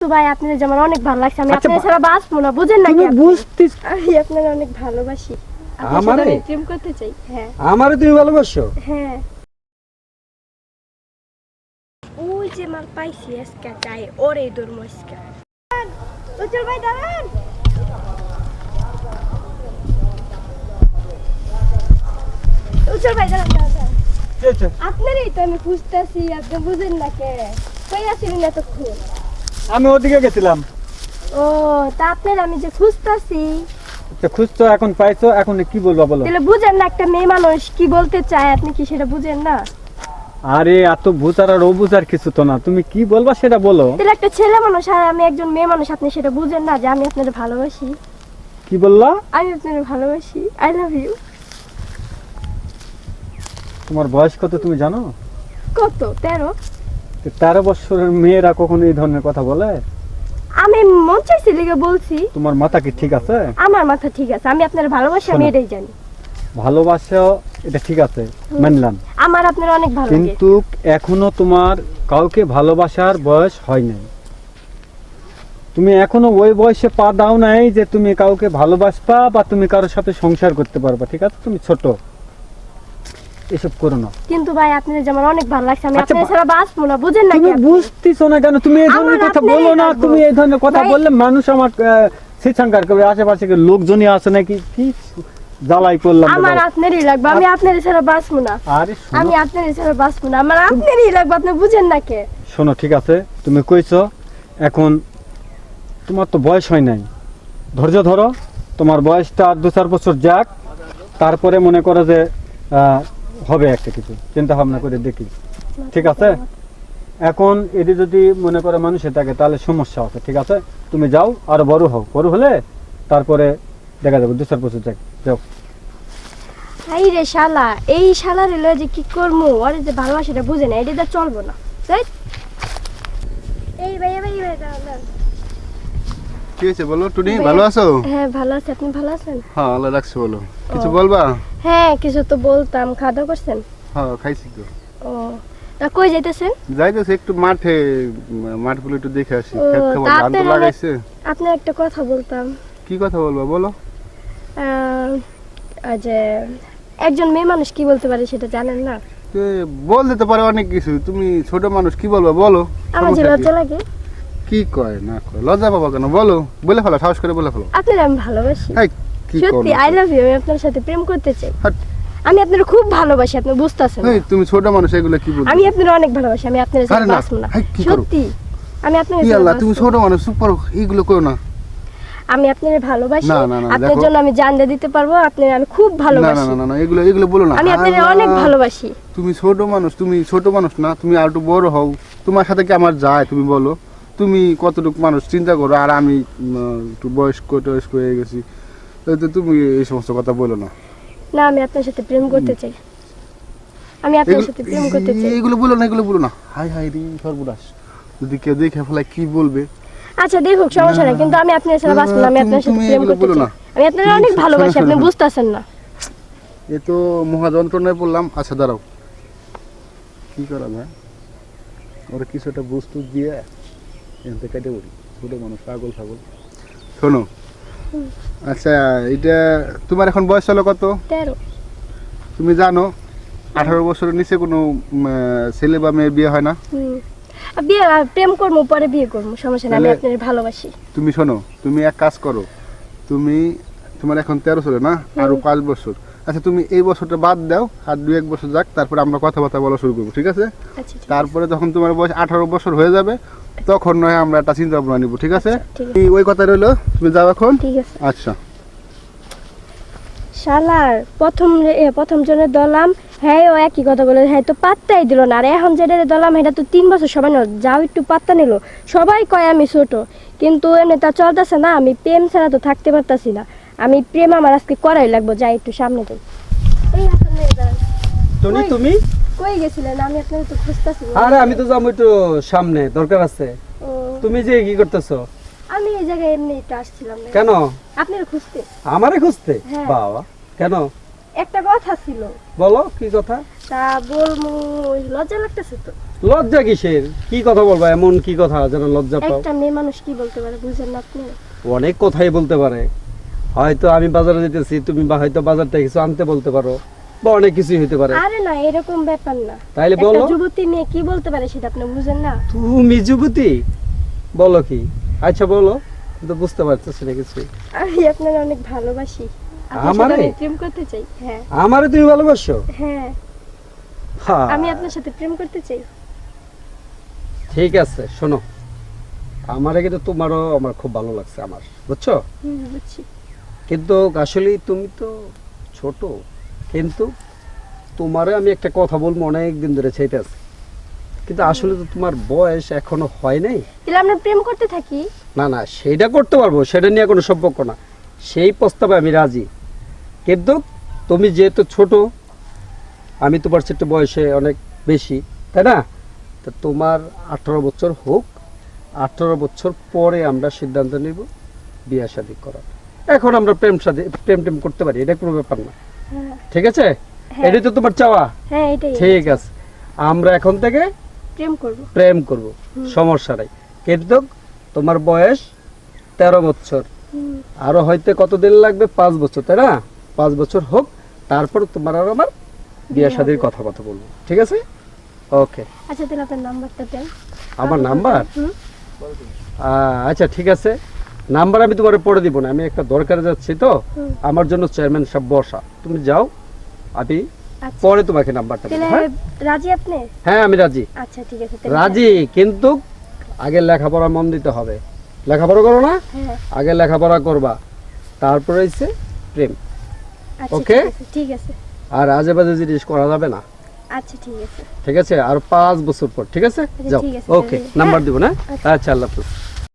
তো ভাই আপনার যেমন অনেক ভালো লাগছে আমি আচ্ছা, আপনার বা- ছাড়া বাঁচবো না বুঝেন না বুঝতেছ আমি অনেক ভালোবাসি। আমারে? প্রেম করতে চাই হ্যাঁ। আমারে তুমি ভালোবাসো? হ্যাঁ। ওই যে পাইছি আজকে ওরে মস্কা উজ্জ্বল ভাই দাঁড়ান। উজ্জ্বল ভাই দাঁড়ান দাঁড়ান দাঁড়ান। আপনারই তো আমি খুঁজতেছি আপনি বুঝেন না কে। কই আছিলেন এতক্ষণ? আমি ওদিকে গেছিলাম। ও তা আপনার আমি যে খুঁজতেছি। তো খুঁজছো এখন পাইছো এখন কি বলব বলো? তাহলে বুঝেন না একটা মেয়ে মানুষ কি বলতে চায় আপনি কি সেটা বুঝেন না? আরে এত বুঝার আর ও বুঝার কিছু তো না। তুমি কি বলবা সেটা বলো। তাহলে একটা ছেলে মানুষ আর আমি একজন মেয়ে মানুষ আপনি সেটা বুঝেন না যে আমি আপনাকে ভালোবাসি। কি বললা? আমি আপনাকে ভালোবাসি। আই লাভ ইউ তোমার বয়স কত তুমি জানো? কত? তেরো? তেরো বছরের মেয়েরা কখনো এই ধরনের কথা বলে? আমি মন চাইছি বলছি। তোমার মাথা কি ঠিক আছে? আমার মাথা ঠিক আছে আমি আপনার ভালোবাসি আমি এটাই জানি। ভালোবাসা এটা ঠিক আছে মানলাম। আমার আপনার অনেক ভালো কিন্তু এখনও তোমার কাউকে ভালোবাসার বয়স হয় নাই। তুমি এখনও ওই বয়সে পা দাও নাই যে তুমি কাউকে ভালোবাসবা বা তুমি কারোর সাথে সংসার করতে পারবা ঠিক আছে? তুমি ছোট। এসব করো না। কিন্তু ভাই আপনার যেমন অনেক ভালো লাগছে আমি আচ্ছা, আপনার বা- ছাড়া বাঁচবো না বুঝেন না তুমি বুঝতেছো না কেন? তুমি এই ধরনের কথা বলো না তুমি এই ধরনের কথা বললে মানুষ আমার শিক্ষাঙ্কার করবে আশেপাশে লোকজনই আছে নাকি? কি জ্বালাই করলাম আমার আপনারই লাগবে আমি আপনার ছাড়া বাঁচবো না। আরে আমি আপনার ছাড়া বাঁচবো না আমার আপনারই লাগবে আপনি বুঝেন না কে? শোনো ঠিক আছে তুমি কইছো এখন তোমার তো বয়স হয় নাই। ধৈর্য ধরো তোমার বয়সটা দু চার বছর যাক তারপরে মনে করো যে আহ, হবে একটা কিছু চিন্তা ভাবনা করে দেখি। ঠিক আছে? এখন এটি যদি মনে করে মানুষের থাকে তাহলে সমস্যা আছে ঠিক আছে? তুমি যাও আর বড় হও। বড় হলে তারপরে দেখা যাবে দু চার বছর যাক যাও। এই রে শালা এই শালা রে যে কি করব ওরে যে ভালোবাসাটা বুঝে না এটা চলবো না। এই ভাই ভাই ভাই দাঁড়ান, দাঁড়ান। কি হয়েছে বলো? টুনি ভালো আছো? হ্যাঁ ভালো আছে। আপনি ভালো আছেন? হ্যাঁ রাখছে বলো। কিছু বলবা? হ্যাঁ কিছু তো বলতাম। খাওয়া দাওয়া করছেন? হ্যাঁ খাইছি তো। ও। তা কই যাইতেছেন? যাইতেছে একটু মাঠে মাঠগুলো একটু দেখে আসি। ও, খেত খাবার ধান তো লাগাইছে। আপনার একটা কথা বলতাম। কি কথা বলবা বলো? যে একজন মেয়ে মানুষ কি বলতে পারে সেটা জানেন না? যে বল দিতে পারে অনেক কিছু। তুমি ছোট মানুষ কি বলবা বলো? আমার যে লজ্জা লাগে। কি কয় না কয়? লজ্জা পাবা কেন? বলো বলে ফেলো সাহস করে বলে ফেলো। আপনার আমি ভালোবাসি। হাই কি সত্যি আই লাভ ইউ আমি আপনার সাথে প্রেম করতে চাই। আমি আপনার খুব ভালোবাসি আপনি বুঝতেছেন এই তুমি ছোট মানুষ এগুলো কি বলছো? আমি আপনার অনেক ভালোবাসি আমি আপনার সাথে আরে না? সত্যি আমি আপনার সাথে আল্লাহ তুমি ছোট মানুষ চুপ করো এইগুলো করো না। আমি আপনার ভালোবাসি আপনার জন্য আমি জান দিয়ে দিতে পারব আপনি আমি খুব না না ভালোবাসি। না না না এগুলো এগুলো বলো না। আমি আপনার অনেক ভালোবাসি। তুমি ছোট মানুষ তুমি ছোট মানুষ না তুমি আর একটু বড় হও। তোমার সাথে কি আমার যায় তুমি বলো। তুমি কতটুকু মানুষ চিন্তা করো আর আমি একটু বয়স্ক টয়স্ক হয়ে গেছি তো তুমি এই সমস্ত কথা বলো না। না আমি আপনার সাথে প্রেম করতে চাই। আমি আপনার সাথে প্রেম করতে চাই। এগুলো বলো না এগুলো বলো না। হাই হাই রে সর্বনাশ। যদি কেউ দেখে ফেলায় কি বলবে? আচ্ছা দেখুক সমস্যা নাই কিন্তু আমি আপনার সাথে বাঁচবো না আমি আপনার সাথে প্রেম করতে চাই। না। আমি আপনার অনেক ভালোবাসি আপনি। বুঝতেছেন না। এ তো মহা যন্ত্রণায় পড়লাম। আচ্ছা দাঁড়াও। কি করা যায়? ওরা কিছু একটা বস্তু দিয়ে এখান থেকে কেটে পড়ি ছোট মানুষ পাগল ছাগল। শোনো। আচ্ছা এটা তোমার এখন বয়স হলো কত? তেরো। তুমি জানো আঠারো বছরের নিচে কোনো ছেলে বা মেয়ের বিয়ে হয় না? বিয়ে প্রেম করব পরে বিয়ে করব সমস্যা নেই আমি আপনার ভালোবাসি। তুমি শোনো তুমি এক কাজ করো তুমি তোমার এখন তেরো ছেলে না? আরও পাঁচ বছর। আচ্ছা তুমি এই বছরটা বাদ দাও আর দু এক বছর যাক তারপরে আমরা কথাবার্তা বলা শুরু করব ঠিক আছে? আচ্ছা তারপরে যখন তোমার বয়স আঠারো বছর হয়ে যাবে তখন নয় আমরা একটা চিন্তা ভাবনা নিবো ঠিক আছে। এই ওই কথা রইল। তুমি যাও এখন। ঠিক আছে। আচ্ছা। শালার প্রথম প্রথম জনের দলাম হ্যাঁ ও একই কথা বলে হ্যাঁ তো পাত্তাই দিল না। আর এখন যেটা দলাম এটা তো তিন বছর সবাই নিল। যাও একটু পাত্তা নিল। সবাই কয় আমি ছোট। কিন্তু এমনি তা চলতেছে না। আমি প্রেম ছাড়া তো থাকতে পারতাছি না। আমি প্রেম আমার আজকে করাই লাগবো। যাই একটু সামনে যাই। কই? তুমি? কই গেছিলেন? আমি আপনাকে তো খুঁজতেছি আরে আমি তো যাব একটু সামনে দরকার আছে। তুমি যে কি করতেছো? আমি এই জায়গায় এমনি একটু আসছিলাম কেন? আপনার খুঁজতে। আমারে খুঁজতে? হ্যাঁ। বাবা কেন? একটা কথা ছিল। বলো কি কথা? তা বলব লজ্জা লাগতেছে তো। লজ্জা কিসের? কি কথা বলবা? এমন কি কথা যেন লজ্জা পাও? একটা মেয়ে মানুষ কি বলতে পারে বুঝেন না আপনি? অনেক কথাই বলতে পারে। হয়তো আমি বাজারে যেতেছি তুমি বা হয়তো বাজার থেকে কিছু আনতে বলতে পারো। বা অনেক কিছুই হতে পারে। আরে না এরকম ব্যাপার না। তাইলে বলো। যুবতী নিয়ে কি বলতে পারে সেটা আপনি বুঝেন না। তুমি যুবতী? বলো কি? আচ্ছা বলো। আমি তো বুঝতে পারতেছি না কিছু আমি আপনার অনেক ভালোবাসি। সাথে আমারে? প্রেম করতে চাই হ্যাঁ। আমারে তুমি ভালোবাসো? হ্যাঁ। হ্যাঁ আমি আপনার সাথে প্রেম করতে চাই। ঠিক আছে শোনো। আমারে কিন্তু তোমারও আমার খুব ভালো লাগছে আমার বুঝছ? হুম বুঝছি। কিন্তু আসলে তুমি তো ছোট। কিন্তু তোমারে আমি একটা কথা বলব অনেক দিন ধরে চাইতেছি কিন্তু আসলে তো তোমার বয়স এখনও হয় নাই। তাহলে আমরা প্রেম করতে থাকি? না না সেটা করতে পারব সেটা নিয়ে কোনো সম্পর্ক না। সেই প্রস্তাবে আমি রাজি। কিন্তু তুমি যেহেতু ছোট আমি তোমার একটু বয়সে অনেক বেশি তাই না? তো তোমার আঠারো বছর হোক আঠারো বছর পরে আমরা সিদ্ধান্ত নিব বিয়ে শাদী করার। এখন আমরা প্রেম শাদী প্রেম টেম করতে পারি এটা কোনো ব্যাপার না। ঠিক আছে? হ্যাঁ। এটাই তো তোমার চাওয়া? হ্যাঁ এটাই। ঠিক আছে। আমরা এখন থেকে প্রেম করব। প্রেম করব। সমস্যা নাই। কিন্তু তোমার বয়স তেরো বছর। আরও হয়তো কতদিন লাগবে? পাঁচ বছর তাই না? পাঁচ বছর হোক তারপর তোমার আর আমার বিয়ে শাদীর কথা কথা বলব। ঠিক আছে? ওকে আচ্ছা তাহলে আপনার নাম্বারটা দেন। আমার নাম্বার? আচ্ছা ঠিক আছে। নাম্বার আমি তোমার পড়ে দিব না আমি একটা দরকারে যাচ্ছি তো। আমার জন্য চেয়ারম্যান সব বসা। তুমি যাও আমি আচ্ছা। পরে তোমাকে নাম্বারটা হ্যাঁ? রাজি আপনি? হ্যাঁ আমি রাজি। আচ্ছা ঠিক আছে রাজি কিন্তু আগে লেখাপড়া মন দিতে হবে। লেখাপড়া করো না হ্যাঁ। আগে লেখাপড়া করবা। তারপরে হচ্ছে প্রেম। ওকে? ঠিক আছে, আর আজে বাজে জিনিস করা যাবে না। আচ্ছা ঠিক আছে। ঠিক আছে? আর পাঁচ বছর পর ঠিক আছে? আচ্ছা, যাও। ওকে নাম্বার হ্যাঁ। দিব না? আচ্ছা। আচ্ছা আল্লাহ হাফিজ।